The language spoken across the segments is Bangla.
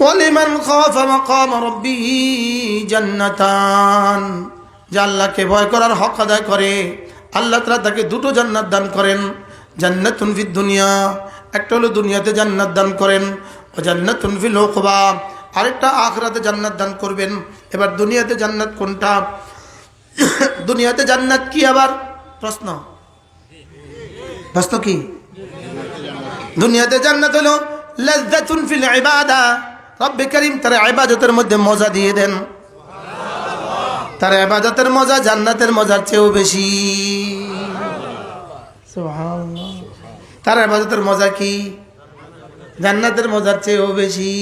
ওয়ালিমান খাফা মাকাম রাব্বিহি জান্নাতান। যে আল্লাহকে ভয় করার হক আদায় করে, আল্লাহ তাআলা তাকে দুটো জান্নাত দান করেন। জান্নাতুন ফিদ দুনিয়া, একটা হলো দুনিয়াতে জান্নাত দান করেন, ও জান্নাতুন ফিল উকবা, আরেকটা আখরাতে জান্নাত দান করবেন। এবার দুনিয়াতে জান্নাত কোনটা? দুনিয়াতে জান্নাত কি আবার? প্রশ্ন। প্রশ্ন কি? দুনিয়াতে জান্নাত হলো লাজ্জাতুন ফিল ইবাদা। রব্বে করিম তার ইবাদতের মধ্যে মজা দিয়ে দেন। তার ইবাদতের মজা জান্নাতের মজার চেয়েও বেশি। তার ইবাদতের মজা কি? জান্নাতের মজার চেয়েও বেশি।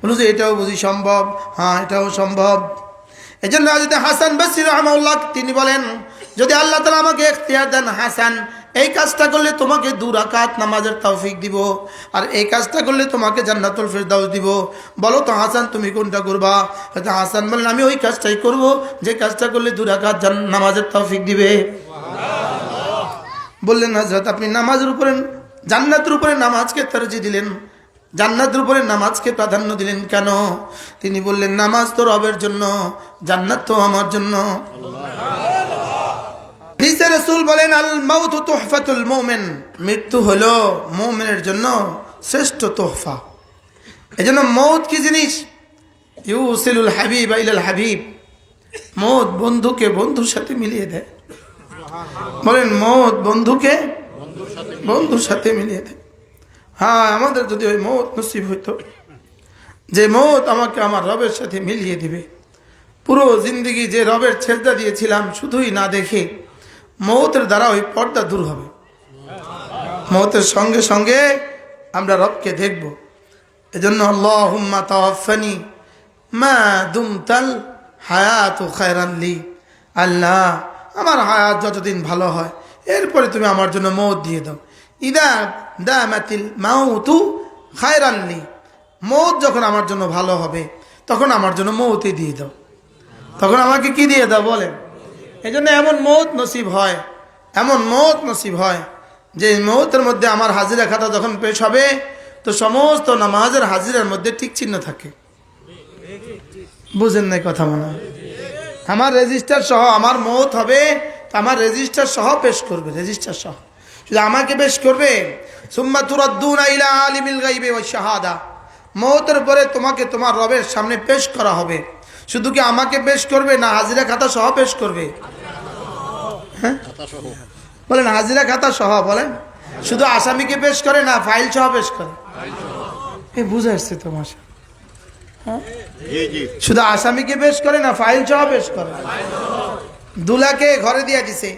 বলুন যে এটাও বুঝি সম্ভব? হ্যাঁ এটাও সম্ভব। এই জন্য যদি হাসান বসির রহমাউল্লাহ তিনি বলেন, যদি আল্লাহ তালা আমাকে এখতিয়ার দেন হাসান এই কাজটা করলে তোমাকে দু রাকাত নামাজের তৌফিক দিব, আর এই কাজটা করলে তোমাকে জান্নাতুল ফেরদাউস দিব। বলো তো, হাসান, তুমি কোনটা করবা? হয়তো হাসান বললেন, আমি ওই কাজটাই করব, যে কাজটা করলে দু রাকাত নামাজের তৌফিক দিবে। বললেন হজরত আপনি নামাজের উপরে, জান্নাতের উপরে নামাজকে তরজি দিলেন। জান্নাতের উপরে নামাজকে প্রাধান্য দিলেন কেন? তিনি বললেন, নামাজ তো রবের জন্য, জান্নাত তো আমার জন্য। রাসূল বলেন, আল মাউতু তুহফাতুল মোমেন। মৃত্যু হলো মোমেনের জন্য শ্রেষ্ঠ তোহফা। এই জন্য মৌত কি জিনিস? ইউ ইউসিলুল হাবিব ইলাল হাবিব। মৌত বন্ধুকে বন্ধুর সাথে মিলিয়ে দেয়। বলেন, মৌত বন্ধুকে বন্ধুর সাথে মিলিয়ে দেয়। হ্যাঁ আমাদের যদি ওই মৌত নসিব হইতো, যে মৌত আমাকে আমার রবের সাথে মিলিয়ে দিবে। পুরো জিন্দগি যে রবের ছেদা দিয়েছিলাম, শুধুই না দেখে মৌতের দ্বারা ওই পর্দা দূর হবে। মৌতের সঙ্গে সঙ্গে আমরা রবকে দেখব। এজন্য আল্লাহ হুম্মা তাওয়াফানি মা দুমতাল হায়াত খায়রানলি আল্লাহ, আমার হায়াত যতদিন ভালো হয়, এরপরে তুমি আমার জন্য মৌত দিয়ে দাও। ইদা দা দামাতিল মাউতু খায়রানলি মৌত যখন আমার জন্য ভালো হবে, তখন আমার জন্য মৌতই দিয়ে দাও। তখন আমাকে কি দিয়ে দাও বলেন? এই জন্য এমন মৌত নসিব হয়, এমন মৌত নসিব হয়, যে মৌতের মধ্যে আমার হাজিরা খাতা যখন পেশ হবে, তো সমস্ত নামাজের হাজিরার মধ্যে ঠিক চিহ্ন থাকে। বুঝেন নাই কথা মনে হয়? আমার রেজিস্টার সহ আমার মৌত হবে, তো আমার রেজিস্টার সহ পেশ করবে রেজিস্টার সহ। শুধু আমাকে পেশ করবে? সুম্মা আলিমিল গাইবে ওই শাহাদা। মৌতের পরে তোমাকে তোমার রবের সামনে পেশ করা হবে। শুধু কি আমাকে পেশ করবে না হাজিরা খাতা সহ পেশ করবে? হ্যাঁ? বলেন, হাজিরা খাতা সহ, বলেন। শুধু আসামিকে পেশ করে না ফাইল সহ পেশ করে? এ, বুঝে আসছে তোমার শুধু আসামিকে পেশ করে না ফাইল সহ পেশ করে? দুলাকে ঘরে দিয়ে দিছে।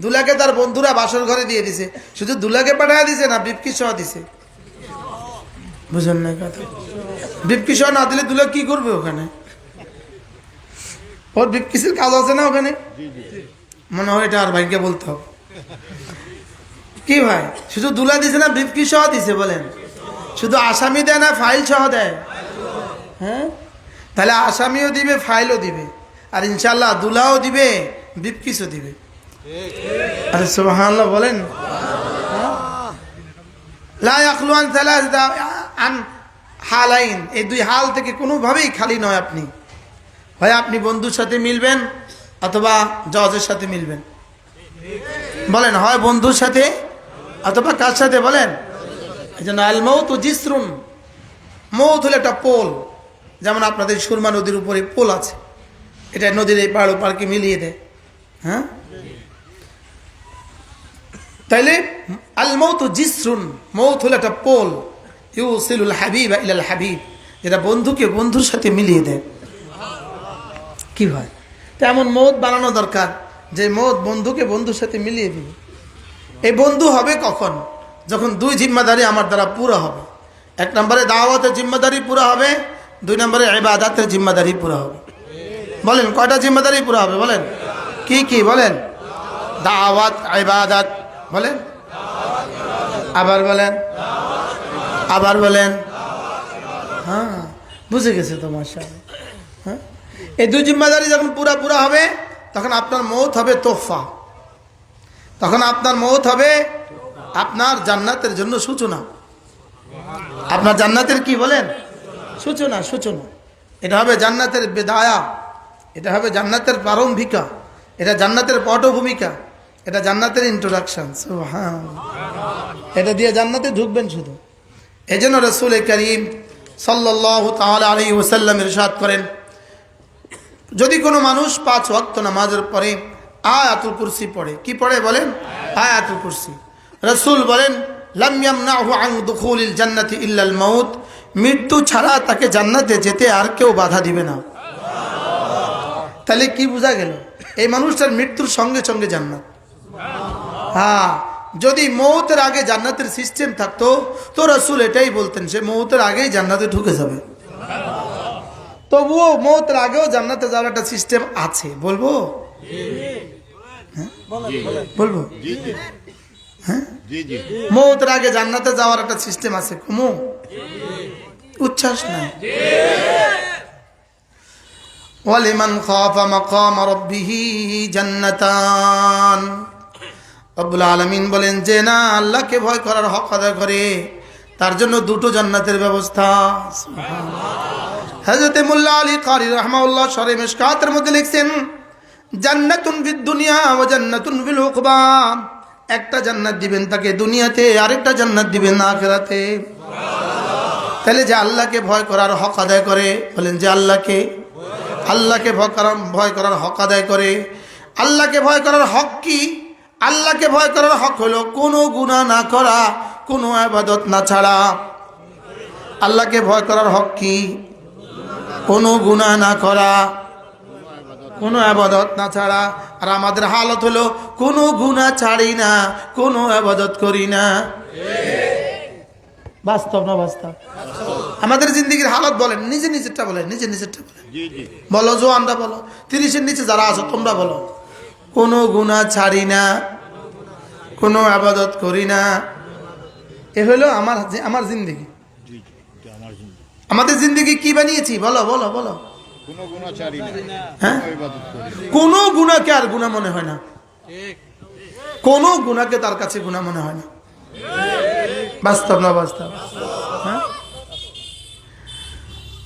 দুলাকে তার বন্ধুরা বাসর ঘরে দিয়ে দিছে। শুধু দুলাকে পাঠায় দিছে না বিপকি সহ দিছে? বুঝেন না কথা। বিপকি সহ না দিলে দুলা কি করবে ওখানে? ওর বিপকিসের কাজ আছে না ওখানে? মনে হয় এটা আর ভাইকে বলতে হবে। কি ভাই? শুধু দুলা দিছে না বিপকি সহ দিছে বলেন? শুধু আসামি দেয় না ফাইল সহ দেয়? হ্যাঁ? তাহলে আসামিও দিবে ফাইলও দিবে। আর ইনশাল্লাহ দুলাও দিবে বিপকিসও দিবে। আরে সুবহানাল্লাহ বলেন। সালাসা আন হালাইন। এই দুই হাল থেকে কোনোভাবেই খালি নয় আপনি। হয় আপনি বন্ধুর সাথে মিলবেন অথবা জজের সাথে মিলবেন? বলেন, হয় বন্ধুর সাথে অথবা কার সাথে বলেন? জিসরুন। মৌত হলো একটা পোল। যেমন আপনাদের সুরমা নদীর উপরে পোল আছে। এটা নদীর এই পাহাড় পাড়কে মিলিয়ে দেয়। হ্যাঁ? তাইলে আল মৌত জিসরুন। মৌত হলো একটা পোল। ইউ সিলুল হাবিব ইলাল হাবিব। যেটা বন্ধুকে বন্ধুর সাথে মিলিয়ে দেয়। কি হয়? তেমন মদ বানানো দরকার, যে মদ বন্ধুকে বন্ধুর সাথে মিলিয়ে দিবে। এই বন্ধু হবে কখন? যখন দুই জিম্মাদারি আমার দ্বারা পুরো হবে। এক নম্বরে দাওয়াতের জিম্মাদারি পুরো হবে, দুই নম্বরে এবাদাতের জিম্মাদারি পুরো হবে। বলেন, কয়টা জিম্মাদারি পুরো হবে বলেন? কি কি বলেন? দাওয়াত, ইবাদাত, বলেন? আবার বলেন? আবার বলেন? হ্যাঁ বুঝে গেছে তো মাসা হ্যাঁ? এই দুই জিম্মাদারি যখন পুরা পুরা হবে, তখন আপনার মৌত হবে তোফা তখন আপনার মৌত হবে আপনার জান্নাতের জন্য সূচনা। আপনার জান্নাতের কি বলেন? সূচনা সূচনা। এটা হবে জান্নাতের বেদায়া। এটা হবে জান্নাতের প্রারম্ভিকা। এটা জান্নাতের পটভূমিকা। এটা জান্নাতের ইন্ট্রোডাকশন হ্যাঁ এটা দিয়ে জান্নাতে ঢুকবেন শুধু। এই জন্য রসুল করিম সাল্লাহ তাহলে আলী ওসাল্লাম ইরশাদ করেন যদি কোনো মানুষ পাঁচ ওয়াক্ত নামাজের পরে আয়াতুল কুরসি পড়ে, কি পড়ে বলেন? আয়াতুল কুরসি। রসুল বলেন লামিয়াম নাহু আং দুখুলিল জান্নাতি ইল্লাল মৌত মৃত্যু ছাড়া তাকে জান্নাতে যেতে আর কেউ বাধা দিবে না। তাহলে কি বোঝা গেল? এই মানুষটার মৃত্যুর সঙ্গে সঙ্গে জান্নাত। হ্যাঁ যদি মৌতের আগে জান্নাতের সিস্টেম থাকতো, তো রসুল এটাই বলতেন সে মৌতের আগেই জান্নাতে ঢুকে যাবে। তবুও মৌতের আগেও জান্নাতে যাওয়ার একটা সিস্টেম আছে। বলব? হ্যাঁ? বলব? হ্যাঁ? মৌতের আগে জান্নাতে যাওয়ার একটা সিস্টেম আছে। কুমু উচ্ছ্বাস নাই। ওয়ালিমান খাফা মাকাম রাব্বিহি জান্নাতান। রব্বুল আলামিন বলেন যে না আল্লাহকে ভয় করার হক আদায় করে। তার জন্য দুটো জান্নাতের ব্যবস্থা। হযরতে মোল্লা আলী কারি রাহমাউল্লাহ শরে মিশকাতের মধ্যে লিখছেন, জান্নাতুন ফিদ দুনিয়া ওয়া জান্নাতুন ফিল উকবা। একটা জান্নাত দিবেন তাকে দুনিয়াতে, আরেকটা জান্নাত দিবেন আখিরাতে। তাহলে যে আল্লাহকে ভয় করার হক আদায় করে, বলেন যে আল্লাহকে আল্লাহকে ভয় করার ভয় করার হক আদায় করে। আল্লাহকে ভয় করার হক কি? আল্লাহকে ভয় করার হক হলো কোনো গুণা না করা কোনো আবাদত না ছাড়া আল্লাহকে ভয় করার হক কি? কোনো গুণা না করা কোনো আবাদত না ছাড়া। আর আমাদের হালত হলো কোনো গুণা ছাড়ি না কোনো আবাদত করি না। বাস্তব না বাস্তব? আমাদের জিন্দগির হালত বলেন নিজে নিজেরটা বলেন নিজে নিজেরটা বলেন। বলো জো। আমরা বলো তিরিশের নিচে যারা আছো তোমরা বলো। কোনো গুণা ছাড়ি না কোনো আবাদত করি না। এ হলো আমার আমার জিন্দগি। আমাদের জিন্দগি কি বানিয়েছি? বলো বলো বলো। কোনো হ্যাঁ? কোনো ইবাদত করি না। কোনো গুণাকে আর গুণা মনে হয় না। কোনো গুণাকে তার কাছে গুণা মনে হয় না। বাস্তব না বাস্তব? হ্যাঁ?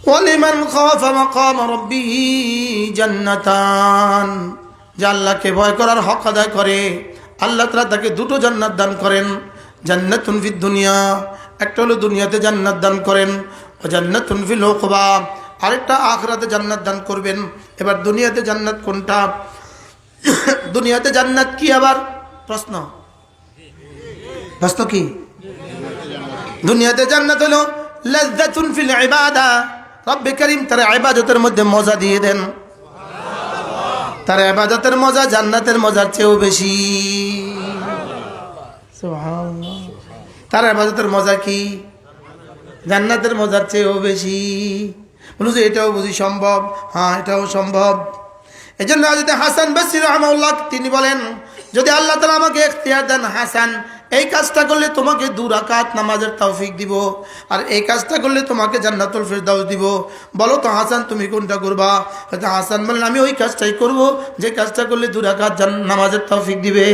ওয়ালিমান খাফা মাকাম রাব্বিহি জান্নাতান। যে আল্লাহকে ভয় করার হক আদায় করে আল্লাহ তাআলা তাকে দুটো জান্নাত দান করেন। জান্নাতুন ফিদ দুনিয়া। একটা হলো দুনিয়াতে জান্নাত দান করেন, ও জান্নাতুন ফিল উকবা। আরেকটা আখরাতে জান্নাত দান করবেন। এবার দুনিয়াতে জান্নাত কোনটা? দুনিয়াতে জান্নাত কি আবার? প্রশ্ন। প্রশ্ন কি? দুনিয়াতে জান্নাত হলো লাজ্জাতুন ফিল ইবাদা। রব্বে করিম তার ইবাদতের মধ্যে মজা দিয়ে দেন। তার ইবাদতের মজা জান্নাতের মজার চেয়েও বেশি। সুবহানাল্লাহ। তার ইবাদতের মজা কি? জান্নাতের মজার চেয়েও বেশি। বলুন যে এটাও বুঝি সম্ভব। হ্যাঁ এটাও সম্ভব। এই জন্য যদি হাসান বসির রহমাউল্লাহ তিনি বলেন, যদি আল্লাহ তালা আমাকে এখতিয়ার দেন হাসান, এই কাজটা করলে তোমাকে দু রাকাত নামাজের তৌফিক দিব আর এই কাজটা করলে তোমাকে জান্নাতুল ফেরদাউস দিব। বলো তো হাসান, তুমি কোনটা করবা? হয়তো হাসান বললেন, আমি ওই কাজটাই করব, যে কাজটা করলে দু রাকাত নামাজের তৌফিক দিবে।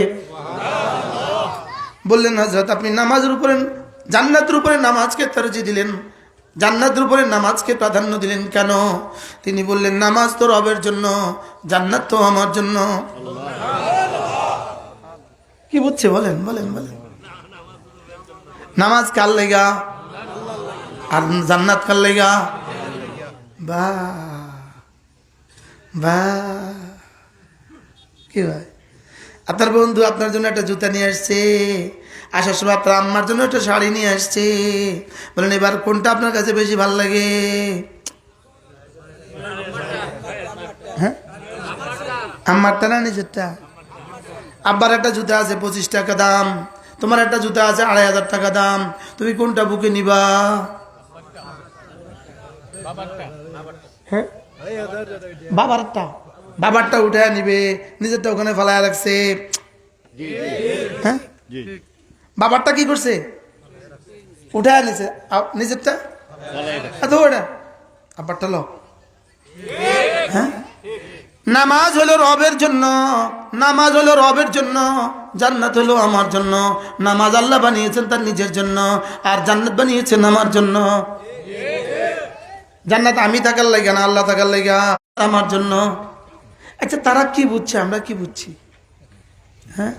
বললেন হজরত আপনি নামাজের উপরে, জান্নাতের উপরে নামাজকে তরজি দিলেন। জান্নাতের উপরে নামাজকে প্রাধান্য দিলেন কেন? তিনি বললেন, নামাজ তো রবের জন্য, জান্নাত তো আমার জন্য। কি বুঝছে? বলেন বলেন বলেন। নামাজ কার লেগা? আর জান্নাত কার লেগা? বা বা। কি ভাই? আপনার বন্ধু আপনার জন্য একটা জুতা নিয়ে আসছে। আসার সময় আপনার আম্মার জন্য একটা শাড়ি নিয়ে আসছে। বলেন এবার কোনটা আপনার কাছে বেশি ভালো লাগে? হ্যাঁ? আম্মারটা না নিজেরটা? আব্বার একটা জুতা আছে পঁচিশ টাকা দাম। তোমার একটা জুতা আছে আড়াই হাজার টাকা দাম। তুমি কোনটা বুকে নিবা? হ্যাঁ? বাবারটা। বাবারটা উঠে নিবে নিজেরটা ওখানে ফেলায় রাখছে। হ্যাঁ? বাবারটা কি করছে? উঠে নিছে নিজেরটা? আব্বারটা লো হ্যাঁ? নামাজ হলো রবের জন্য, নামাজ হলো রবের জন্য, জান্নাত হলো আমার জন্য। নামাজ আল্লাহ বানিয়েছেন তার নিজের জন্য, আর জান্নাত বানিয়েছেন আমার জন্য। জান্নাত আমি থাকার লাগে না আল্লাহ থাকার লাগে আমার জন্য। আচ্ছা তারা কি বুঝছে? আমরা কি বুঝছি? হ্যাঁ?